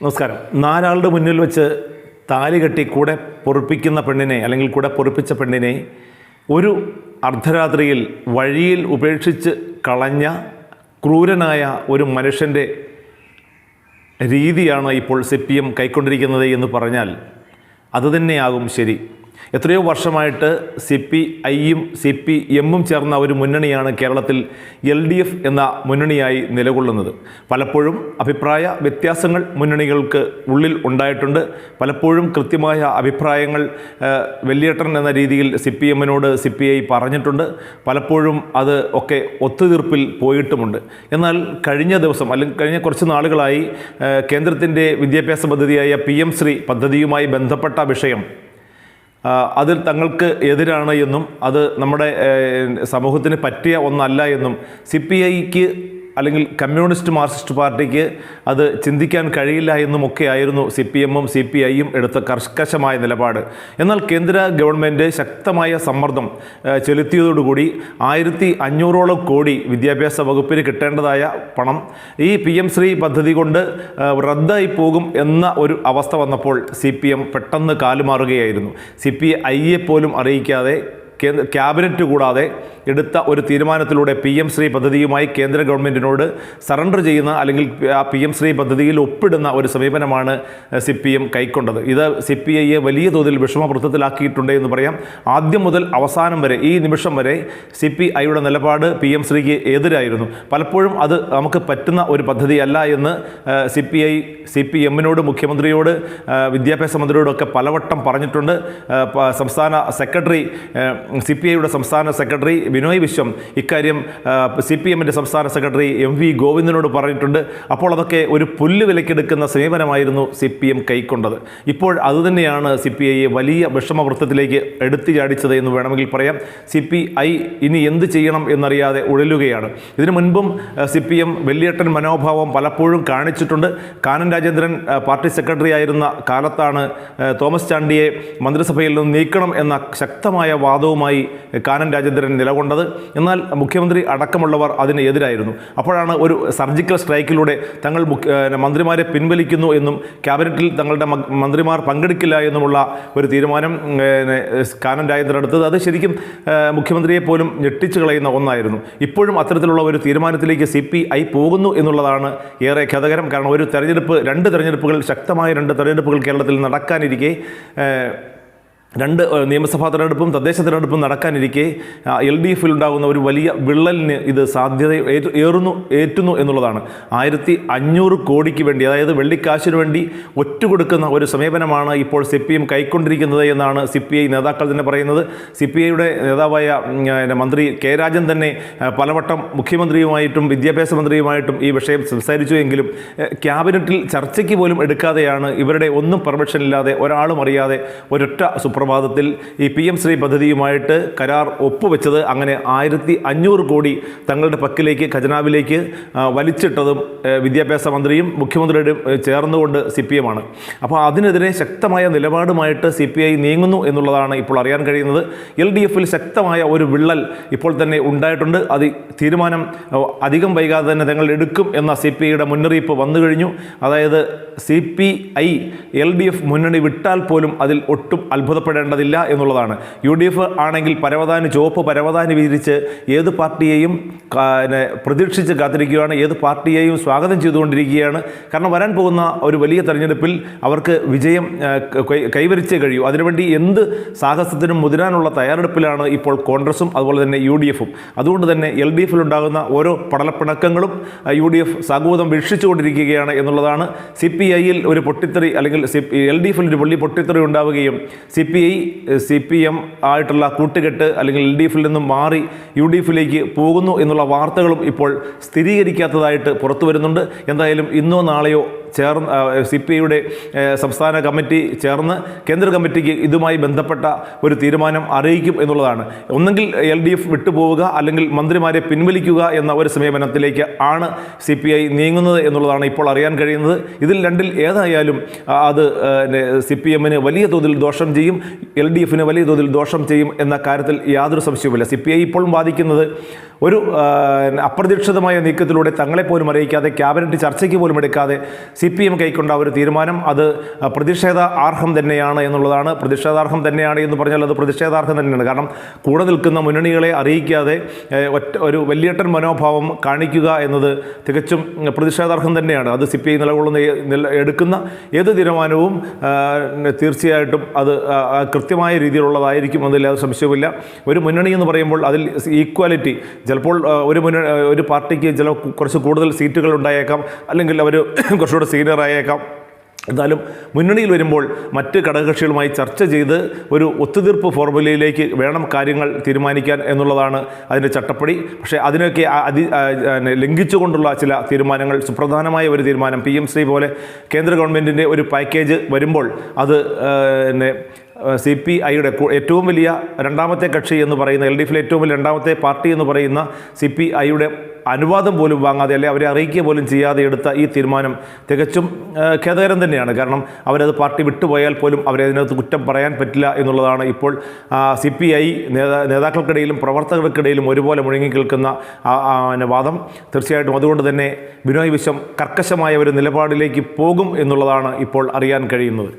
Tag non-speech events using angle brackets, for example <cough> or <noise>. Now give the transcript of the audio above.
നമസ്കാരം. നാലാളുടെ മുന്നിൽ വെച്ച് താലി കെട്ടി കൂടെ പൊറുപ്പിക്കുന്ന പെണ്ണിനെ അല്ലെങ്കിൽ കൂടെ പൊറുപ്പിച്ച പെണ്ണിനെ ഒരു അർദ്ധരാത്രിയിൽ വഴിയിൽ ഉപേക്ഷിച്ച് കളഞ്ഞ ക്രൂരനായ ഒരു മനുഷ്യന്റെ രീതിയാണ് ഇപ്പോൾ സി പി എം കൈക്കൊണ്ടിരിക്കുന്നത് എന്ന് പറഞ്ഞാൽ അതുതന്നെയാകും ശരി. എത്രയോ വർഷമായിട്ട് സി പി ഐയും സി പി എമ്മും ചേർന്ന ഒരു മുന്നണിയാണ് കേരളത്തിൽ എൽ ഡി എഫ് എന്ന മുന്നണിയായി നിലകൊള്ളുന്നത്. പലപ്പോഴും അഭിപ്രായ വ്യത്യാസങ്ങൾ മുന്നണികൾക്ക് ഉള്ളിൽ ഉണ്ടായിട്ടുണ്ട്. പലപ്പോഴും കൃത്യമായ അഭിപ്രായങ്ങൾ വെള്ളിയേട്ടൻ എന്ന രീതിയിൽ സി പി എമ്മിനോട് സി പി ഐ പറഞ്ഞിട്ടുണ്ട്. പലപ്പോഴും അത് ഒക്കെ ഒത്തുതീർപ്പിൽ പോയിട്ടുമുണ്ട്. എന്നാൽ കഴിഞ്ഞ ദിവസം അല്ലെങ്കിൽ കഴിഞ്ഞ കുറച്ച് നാളുകളായി കേന്ദ്രത്തിന്റെ വിദ്യാഭ്യാസ പദ്ധതിയായ പി എം ശ്രീ പദ്ധതിയുമായി ബന്ധപ്പെട്ട വിഷയം അതിൽ തങ്ങൾക്ക് എതിരാണ് എന്നും അത് നമ്മുടെ സമൂഹത്തിന് പറ്റിയ ഒന്നല്ല എന്നും സി പി ഐക്ക് അല്ലെങ്കിൽ കമ്മ്യൂണിസ്റ്റ് മാർക്സിസ്റ്റ് പാർട്ടിക്ക് അത് ചിന്തിക്കാൻ കഴിയില്ല എന്നുമൊക്കെ ആയിരുന്നു സി പി എമ്മും സി പി ഐയും എടുത്ത കർക്കശമായ നിലപാട്. എന്നാൽ കേന്ദ്ര ഗവൺമെന്റ് ശക്തമായ സമ്മർദ്ദം ചെലുത്തിയതോടുകൂടി ആയിരത്തി അഞ്ഞൂറോളം കോടി വിദ്യാഭ്യാസ വകുപ്പിന് കിട്ടേണ്ടതായ പണം ഈ പി എം ശ്രീ പദ്ധതി കൊണ്ട് റദ്ദായി പോകും എന്ന ഒരു അവസ്ഥ വന്നപ്പോൾ സി പി എം പെട്ടെന്ന് കാലുമാറുകയായിരുന്നു. സി പി ഐയെ പോലും അറിയിക്കാതെ ക്യാബിനറ്റ് കൂടാതെ എടുത്ത ഒരു തീരുമാനത്തിലൂടെ പി എം ശ്രീ പദ്ധതിയുമായി കേന്ദ്ര ഗവൺമെന്റിനോട് സറണ്ടർ ചെയ്യുന്ന അല്ലെങ്കിൽ ആ പി എം ശ്രീ പദ്ധതിയിൽ ഒപ്പിടുന്ന ഒരു സമീപനമാണ് സി പി എം കൈക്കൊണ്ടത്. ഇത് സി പി ഐയെ വലിയ തോതിൽ വിഷമവൃത്തത്തിലാക്കിയിട്ടുണ്ട് എന്ന് പറയാം. ആദ്യം മുതൽ അവസാനം വരെ ഈ നിമിഷം വരെ സി പി ഐയുടെ നിലപാട് പി എം ശ്രീക്ക് എതിരായിരുന്നു. പലപ്പോഴും അത് നമുക്ക് പറ്റുന്ന ഒരു പദ്ധതിയല്ല എന്ന് C P I C P എമ്മിനോട് മുഖ്യമന്ത്രിയോട് വിദ്യാഭ്യാസ മന്ത്രിയോടൊക്കെ പലവട്ടം പറഞ്ഞിട്ടുണ്ട്. സംസ്ഥാന സെക്രട്ടറി സി പി ഐയുടെ സംസ്ഥാന സെക്രട്ടറി ബിനോയ് വിശ്വം ഇക്കാര്യം സി പി എമ്മിന്റെ സംസ്ഥാന സെക്രട്ടറി എം വി ഗോവിന്ദനോട് പറഞ്ഞിട്ടുണ്ട്. അപ്പോൾ അതൊക്കെ ഒരു പുല്ല് വിലക്കെടുക്കുന്ന സമീപനമായിരുന്നു സി പി എം കൈക്കൊണ്ടത്. ഇപ്പോൾ അതുതന്നെയാണ് സി പി ഐയെ വലിയ വിഷമവൃത്തത്തിലേക്ക് എടുത്തു ചാടിച്ചത് എന്ന് വേണമെങ്കിൽ പറയാം. സി പി ഐ ഇനി എന്ത് ചെയ്യണം എന്നറിയാതെ ഉഴലുകയാണ്. ഇതിനു മുൻപും സി പി എം വെള്ളിയേട്ടൻ മനോഭാവം പലപ്പോഴും കാണിച്ചിട്ടുണ്ട്. കാനൻ രാജേന്ദ്രൻ പാർട്ടി സെക്രട്ടറി ആയിരുന്ന കാലത്താണ് തോമസ് ചാണ്ടിയെ മന്ത്രിസഭയിൽ നിന്ന് നീക്കണം എന്ന ശക്തമായ വാദവുമായി കാനൻ രാജേന്ദ്രൻ നിലകൊണ്ടത്. എന്നാൽ മുഖ്യമന്ത്രി അടക്കമുള്ളവർ അതിന് എതിരായിരുന്നു. അപ്പോഴാണ് ഒരു സർജിക്കൽ സ്ട്രൈക്കിലൂടെ തങ്ങൾ മന്ത്രിമാരെ പിൻവലിക്കുന്നു എന്നും ക്യാബിനറ്റിൽ തങ്ങളുടെ മന്ത്രിമാർ പങ്കെടുക്കില്ല എന്നുമുള്ള ഒരു തീരുമാനം കാനൻ രാജേന്ദ്രൻ എടുത്തത് അത് ശരിക്കും മുഖ്യമന്ത്രിയെ പോലും ഞെട്ടിച്ചു കളയുന്ന ഒന്നായിരുന്നു. ഇപ്പോഴും അത്തരത്തിലുള്ള ഒരു തീരുമാനത്തിലേക്ക് സി പി ഐ പോകുന്നു എന്നുള്ളതാണ് ഏറെ ഖേദകരം. കാരണം ഒരു തെരഞ്ഞെടുപ്പ് രണ്ട് തെരഞ്ഞെടുപ്പുകൾ ശക്തമായ രണ്ട് തെരഞ്ഞെടുപ്പുകൾ കേരളത്തിൽ നടക്കാനിരിക്കെ രണ്ട് നിയമസഭാ തെരഞ്ഞെടുപ്പും തദ്ദേശ തെരഞ്ഞെടുപ്പും നടക്കാനിരിക്കെ എൽ ഡി എഫിൽ ഉണ്ടാകുന്ന ഒരു വലിയ വിള്ളലിന് ഇത് സാധ്യത ഏറുന്നു ഏറ്റുന്നു എന്നുള്ളതാണ്. ആയിരത്തി അഞ്ഞൂറ് കോടിക്ക് വേണ്ടി അതായത് വെള്ളിക്കാശിന് വേണ്ടി ഒറ്റുകൊടുക്കുന്ന ഒരു സമീപനമാണ് ഇപ്പോൾ സി പി എം കൈക്കൊണ്ടിരിക്കുന്നത് എന്നാണ് സി പി ഐ നേതാക്കൾ തന്നെ പറയുന്നത്. സി പി ഐയുടെ നേതാവായ മന്ത്രി കെ രാജൻ തന്നെ പലവട്ടം മുഖ്യമന്ത്രിയുമായിട്ടും വിദ്യാഭ്യാസ മന്ത്രിയുമായിട്ടും ഈ വിഷയം സംസാരിച്ചു എങ്കിലും ക്യാബിനറ്റിൽ ചർച്ചയ്ക്ക് പോലും എടുക്കാതെയാണ് ഇവരുടെ ഒന്നും പെർമിഷൻ ഇല്ലാതെ ഒരാളും അറിയാതെ ഒരൊറ്റ സുപ്രഭാതത്തിൽ ഈ പി എം ശ്രീ പദ്ധതിയുമായിട്ട് കരാർ ഒപ്പുവെച്ചത് അങ്ങനെ ആയിരത്തി അഞ്ഞൂറ് കോടി തങ്ങളുടെ പക്കിലേക്ക് ഖജനാവിലേക്ക് വലിച്ചിട്ടതും വിദ്യാഭ്യാസ മന്ത്രിയും മുഖ്യമന്ത്രിയുടെ ചേർന്നുകൊണ്ട് സി പി എമ്മാണ് അപ്പോൾ അതിനെതിരെ ശക്തമായ നിലപാടുമായിട്ട് സി പി ഐ നീങ്ങുന്നു എന്നുള്ളതാണ് ഇപ്പോൾ അറിയാൻ കഴിയുന്നത്. എൽ ഡി എഫിൽ ശക്തമായ ഒരു വിള്ളൽ ഇപ്പോൾ തന്നെ ഉണ്ടായിട്ടുണ്ട്. അത് തീരുമാനം അധികം വൈകാതെ തന്നെ തങ്ങൾ എടുക്കും എന്ന സി പി ഐയുടെ മുന്നറിയിപ്പ് വന്നു കഴിഞ്ഞു. അതായത് C P I L D F മുന്നണി വിട്ടാൽ പോലും അതിൽ ഒട്ടും അത്ഭുതപ്പെടേണ്ടതില്ല എന്നുള്ളതാണ്. യു ഡി എഫ് ആണെങ്കിൽ പരവതാനി ചുവപ്പ് പരവതാനി വിരിച്ച് ഏത് പാർട്ടിയെയും പ്രതീക്ഷിച്ച് കാത്തിരിക്കുകയാണ്. ഏത് പാർട്ടിയെയും സ്വാഗതം ചെയ്തുകൊണ്ടിരിക്കുകയാണ്. കാരണം വരാൻ പോകുന്ന ഒരു വലിയ തെരഞ്ഞെടുപ്പിൽ അവർക്ക് വിജയം കൈവരിച്ചേ കഴിയൂ. അതിനുവേണ്ടി എന്ത് സാഹസത്തിനും മുതിരാനുള്ള തയ്യാറെടുപ്പിലാണ് ഇപ്പോൾ കോൺഗ്രസും അതുപോലെ തന്നെ യു ഡി എഫും അതുകൊണ്ട് തന്നെ എൽ ഡി എഫിലുണ്ടാകുന്ന ഓരോ പടലപ്പിണക്കങ്ങളും യു ഡി എഫ് സാഗൂതം വീക്ഷിച്ചുകൊണ്ടിരിക്കുകയാണ് എന്നുള്ളതാണ്. സി പി ഐയിൽ ഒരു പൊട്ടിത്തെറി അല്ലെങ്കിൽ എൽ ഡി എഫിൽ ഒരു വലിയ പൊട്ടിത്തെറി ഉണ്ടാവുകയും C P I C P M ആയിട്ടുള്ള കൂട്ടുകെട്ട് അല്ലെങ്കിൽ എൽ ഡി എഫിൽ നിന്നും മാറി യു ഡി എഫിലേക്ക് പോകുന്നു എന്നുള്ള വാർത്തകളും ഇപ്പോൾ സ്ഥിരീകരിക്കാത്തതായിട്ട് പുറത്തു വരുന്നുണ്ട്. എന്തായാലും ഇന്നോ നാളെയോ ചേർന്ന് സി പി ഐയുടെ സംസ്ഥാന കമ്മിറ്റി ചേർന്ന് കേന്ദ്ര കമ്മിറ്റിക്ക് ഇതുമായി ബന്ധപ്പെട്ട ഒരു തീരുമാനം അറിയിക്കും എന്നുള്ളതാണ്. ഒന്നെങ്കിൽ എൽ ഡി എഫ് വിട്ടുപോവുക അല്ലെങ്കിൽ മന്ത്രിമാരെ പിൻവലിക്കുക എന്ന ഒരു സമീപനത്തിലേക്ക് ആണ് സി പി ഐ നീങ്ങുന്നത് എന്നുള്ളതാണ് ഇപ്പോൾ അറിയാൻ കഴിയുന്നത്. ഇതിൽ രണ്ടിൽ ഏതായാലും അത് സി പി എമ്മിന് വലിയ തോതിൽ ദോഷം ചെയ്യും എൽ ഡി എഫിന് വലിയ തോതിൽ ദോഷം ചെയ്യും എന്ന കാര്യത്തിൽ യാതൊരു സംശയവുമില്ല. സി പി ഐ ഇപ്പോഴും വാദിക്കുന്നത് ഒരു അപ്രതീക്ഷിതമായ നീക്കത്തിലൂടെ തങ്ങളെപ്പോലും അറിയിക്കാതെ ക്യാബിനറ്റ് ചർച്ചയ്ക്ക് പോലും എടുക്കാതെ സി സി പി എം കൈക്കൊണ്ട ഒരു തീരുമാനം അത് പ്രതിഷേധാർഹം തന്നെയാണ് എന്നുള്ളതാണ്. പ്രതിഷേധാർഹം തന്നെയാണ് എന്ന് പറഞ്ഞാൽ അത് പ്രതിഷേധാർഹം തന്നെയാണ്. കാരണം കൂടെ നിൽക്കുന്ന മുന്നണികളെ അറിയിക്കാതെ ഒറ്റ ഒരു വലിയേട്ടൻ മനോഭാവം കാണിക്കുക എന്നത് തികച്ചും പ്രതിഷേധാർഹം തന്നെയാണ്. അത് സി പി ഐ നിലകൊള്ളുന്ന എടുക്കുന്ന ഏത് തീരുമാനവും തീർച്ചയായിട്ടും അത് കൃത്യമായ രീതിയിലുള്ളതായിരിക്കും എന്നതിൽ അത് സംശയവുമില്ല. ഒരു മുന്നണി എന്ന് പറയുമ്പോൾ അതിൽ ഈക്വാലിറ്റി ചിലപ്പോൾ ഒരു മുന്നണി ഒരു പാർട്ടിക്ക് ചില കുറച്ച് കൂടുതൽ സീറ്റുകൾ ഉണ്ടായേക്കാം. അല്ലെങ്കിൽ അവർ <coughs> കുറച്ചുകൂടെ സീനിയർ ആയേക്കാം. എന്നാലും മുന്നണിയിൽ വരുമ്പോൾ മറ്റ് ഘടകകക്ഷികളുമായി ചർച്ച ചെയ്ത് ഒരു ഒത്തുതീർപ്പ് ഫോർമുലയിലേക്ക് വേണം കാര്യങ്ങൾ തീരുമാനിക്കാൻ എന്നുള്ളതാണ് അതിന്റെ ചട്ടപ്പടി. പക്ഷേ അതിനൊക്കെ അതി ലംഘിച്ചുകൊണ്ടുള്ള ചില തീരുമാനങ്ങൾ സുപ്രധാനമായ ഒരു തീരുമാനം പി എം ശ്രീ പോലെ കേന്ദ്ര ഗവൺമെന്റിന്റെ ഒരു പാക്കേജ് വരുമ്പോൾ അത് പിന്നെ സി പി ഐയുടെ ഏറ്റവും വലിയ രണ്ടാമത്തെ കക്ഷി എന്ന് പറയുന്ന എൽ ഡി എഫിലെ ഏറ്റവും വലിയ രണ്ടാമത്തെ പാർട്ടി എന്ന് പറയുന്ന സി പി ഐയുടെ അനുവാദം പോലും വാങ്ങാതെ അല്ലെ അവരെ അറിയിക്കുക പോലും ചെയ്യാതെ എടുത്ത ഈ തീരുമാനം തികച്ചും ഖേദകരം തന്നെയാണ്. കാരണം അവരത് പാർട്ടി വിട്ടുപോയാൽ പോലും അവരെ അതിനകത്ത് കുറ്റം പറയാൻ പറ്റില്ല എന്നുള്ളതാണ് ഇപ്പോൾ സി പി ഐ നേതാ നേതാക്കൾക്കിടയിലും പ്രവർത്തകർക്കിടയിലും ഒരുപോലെ മുഴങ്ങി കേൾക്കുന്ന വാദം. തീർച്ചയായിട്ടും അതുകൊണ്ട് തന്നെ ബിനോയ് വിശ്വം കർക്കശമായ ഒരു നിലപാടിലേക്ക് പോകും എന്നുള്ളതാണ് ഇപ്പോൾ അറിയാൻ കഴിയുന്നത്.